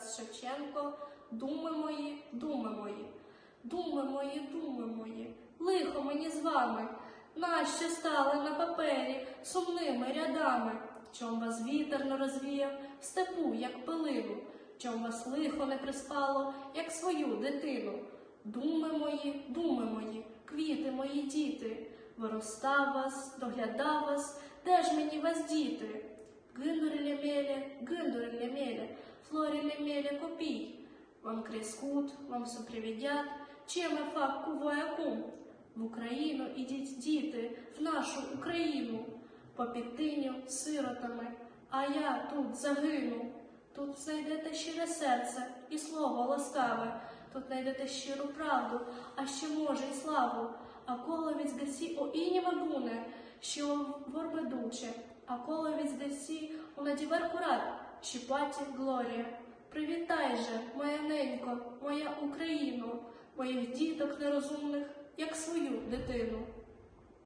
Тарас Шевченко, думи мої, думи мої, думи мої, думи мої, лихо мені з вами, нащо стали на папері сумними рядами, чом вас вітер не розвіяв в степу, як пилину, чом вас лихо не приспало, як свою дитину. Думи мої, думи мої, квіти мої діти, виростав вас, доглядав вас, де ж мені вас діти? Лемеле, флори лемеле копій. Вам крескут, вам все приведят, чем я фак кум. В Україну ідіть діти, в нашу Україну, по підтиню сиротами, а я тут загину. Тут знайдете щире серце і слово ласкаве, тут знайдете щиру правду, а ще може й славу. А коло від гасі о ініме буне, що ворбедуче, а коло від гасі у надівер курат, щіпаті глорія. Привітай же, моя ненько, моя Україно, моїх діток нерозумних, як свою дитину.